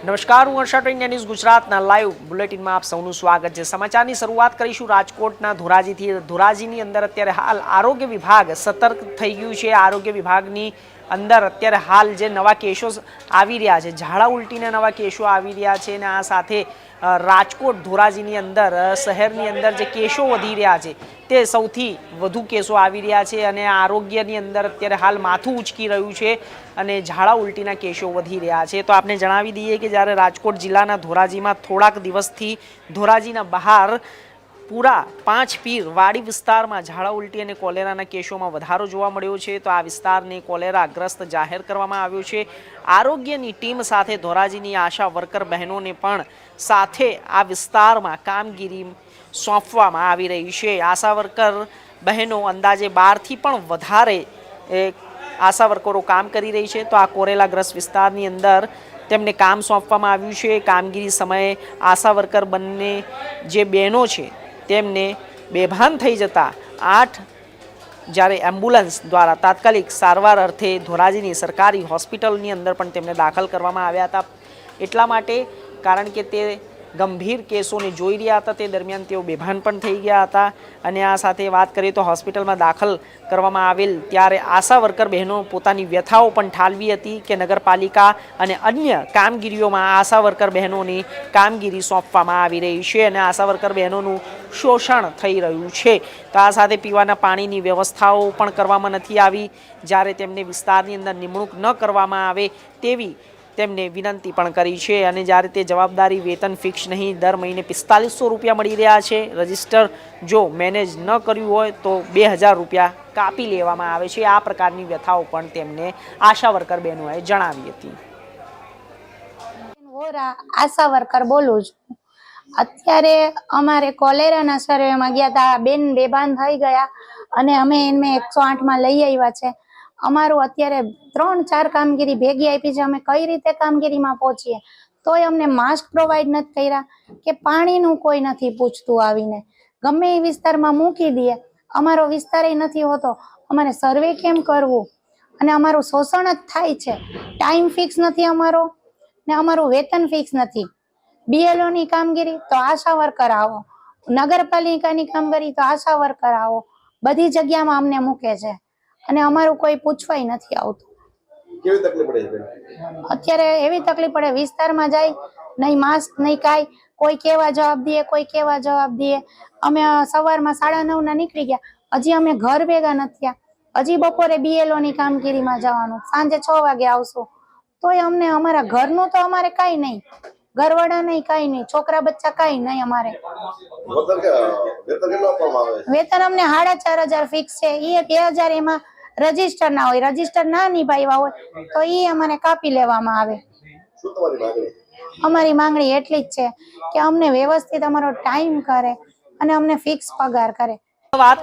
નમસ્કાર, હું Harsha India news ગુજરાતના લાઈવ બુલેટિનમાં આપ સૌનું સ્વાગત છે. સમાચારની શરૂઆત કરીશું રાજકોટના ધોરાજીથી. ધોરાજીની અંદર અત્યારે હાલ આરોગ્ય વિભાગ સતર્ક થઈ ગયું છે. આરોગ્ય વિભાગની અંદર અત્યારે હાલ જે નવા કેસો આવી રહ્યા છે, ઝાડા ઉલટીના નવા કેસો આવી રહ્યા છે અને આ સાથે રાજકોટ ધોરાજીની અંદર શહેરની અંદર જે કેસો વધી રહ્યા છે, તે સૌથી વધુ કેસો આવી રહ્યા છે અને આરોગ્યની અંદર અત્યારે હાલ માથું ઉચકી રહ્યું છે અને ઝાડા ઉલટીના કેસો વધી રહ્યા છે. તો આપણે જણાવી દઈએ કે જ્યારે રાજકોટ જિલ્લાના ધોરાજીમાં થોડાક દિવસથી ધોરાજીના બહાર પૂરા પાંચ પીર વાડી વિસ્તારમાં ઝાડા ઉલટી અને કોલેરાના કેસોમાં વધારો જોવા મળ્યો છે. તો આ વિસ્તારને કોલેરાગ્રસ્ત જાહેર કરવામાં આવ્યો છે. આરોગ્યની ટીમ સાથે ધોરાજીની આશા વર્કર બહેનોને પણ સાથે આ વિસ્તારમાં કામગીરી સોંપવામાં આવી રહી છે. આશા વર્કર બહેનો અંદાજે બારથી પણ વધારે આશા વર્કરો કામ કરી રહી છે. તો આ કોરેલાગ્રસ્ત વિસ્તારની અંદર તેમને કામ સોંપવામાં આવ્યું છે. કામગીરી સમયે આશા વર્કર બંને જે બહેનો છે તેમને બેભાન થઈ જતા આઠ જ્યારે એમ્બ્યુલન્સ દ્વારા તાત્કાલિક સારવાર અર્થે ધોરાજીની સરકારી હોસ્પિટલની અંદર પણ તેમને દાખલ કરવામાં આવ્યા હતા. એટલા માટે કારણ કે તે ગંભીર કેસોને જોઈ રહ્યા હતા. તે દરમિયાન તેઓ બેભાન પણ થઈ ગયા હતા અને આ સાથે વાત કરીએ તો હોસ્પિટલમાં દાખલ કરવામાં આવેલ ત્યારે આશા વર્કર બહેનો પોતાની વ્યથાઓ પણ ઠાલવી હતી કે નગરપાલિકા અને અન્ય કામગીરીઓમાં આશા વર્કર બહેનોની કામગીરી સોંપવામાં આવી રહી છે અને આશા વર્કર બહેનોનું શોષણ થઈ રહ્યું છે. તો આ સાથે પીવાના પાણીની વ્યવસ્થાઓ પણ કરવામાં નથી આવી. જ્યારે તેમને વિસ્તારની અંદર નિમણૂક ન કરવામાં આવે તેવી તેમને વિનંતી પણ કરી છે અને જ્યારે તે જવાબદારી વેતન ફિક્સ નહીં દર મહિને પિસ્તાલીસો રૂપિયા મળી રહ્યા છે, રજિસ્ટર જો મેનેજ ન કર્યું હોય તો બે હજાર રૂપિયા કાપી લેવામાં આવે છે. આ પ્રકારની વ્યથાઓ પણ તેમને આશા વર્કર બહેનોએ જણાવી હતી. આશા વર્કર બોલું છું. અત્યારે અમારે કોલેરાના સર્વેમાં ગયા હતા બેન બેભાન થઈ ગયા અને અમે એને એકસો આઠમાં લઈ આવ્યા છે. અમારું અત્યારે ત્રણ, ચાર કામગીરી ભેગી આપી છે. અમે કઈ રીતે કામગીરીમાં પહોંચીએ? તોય અમને માસ્ક પ્રોવાઈડ નથી કર્યા કે પાણીનું કોઈ નથી પૂછતું આવીને. ગમે એ વિસ્તારમાં મૂકી દઈએ. અમારો વિસ્તાર નથી હોતો. અમારે સર્વે કેમ કરવું? અને અમારું શોષણ જ થાય છે. ટાઈમ ફિક્સ નથી અમારો ને અમારું વેતન ફિક્સ નથી. બીએલઓની કામગીરી તો આશા વર્કર આવો. નગરપાલિકાની કામગીરી તો આશા વર્કર આવો. બધી જગ્યામાં અમને મૂકે છે. અને અમારું કોઈ પૂછવાય નથી આવતું. કેવી તકલીફ પડે અત્યારે એવી તકલીફ પડે વિસ્તારમાં જાય નહીં માસ્ક નહીં કાંઈ કોઈ કેવા જવાબ દે કોઈ કેવા જવાબ દે. અમે સવારમાં સાડા નવ ના નીકળી ગયા. હજી અમે ઘર ભેગા નથી થયા. હજી બપોરે બીએલઓ ની કામગીરીમાં જવાનું. સાંજે છ વાગે આવશું. તોય અમને અમારા ઘરનું તો અમારે કાંઈ નહીં. ઘરવાળા નહીં કાંઈ નહીં. છોકરા બચ્ચા કઈ નહીં અમારે. વેતન અમને સાડા ચાર હજાર ફિક્સ છે. એ બે હજાર એમાં રજિસ્ટર ના હોય રજિસ્ટર ના નિભાવ્યા હોય તો એ અમારે કાપી લેવામાં આવે. શું તમારી માંગણી? અમારી માંગણી એટલી જ છે કે અમને વ્યવસ્થિત અમારો ટાઈમ કરે અને અમને ફિક્સ પગાર કરે. વાત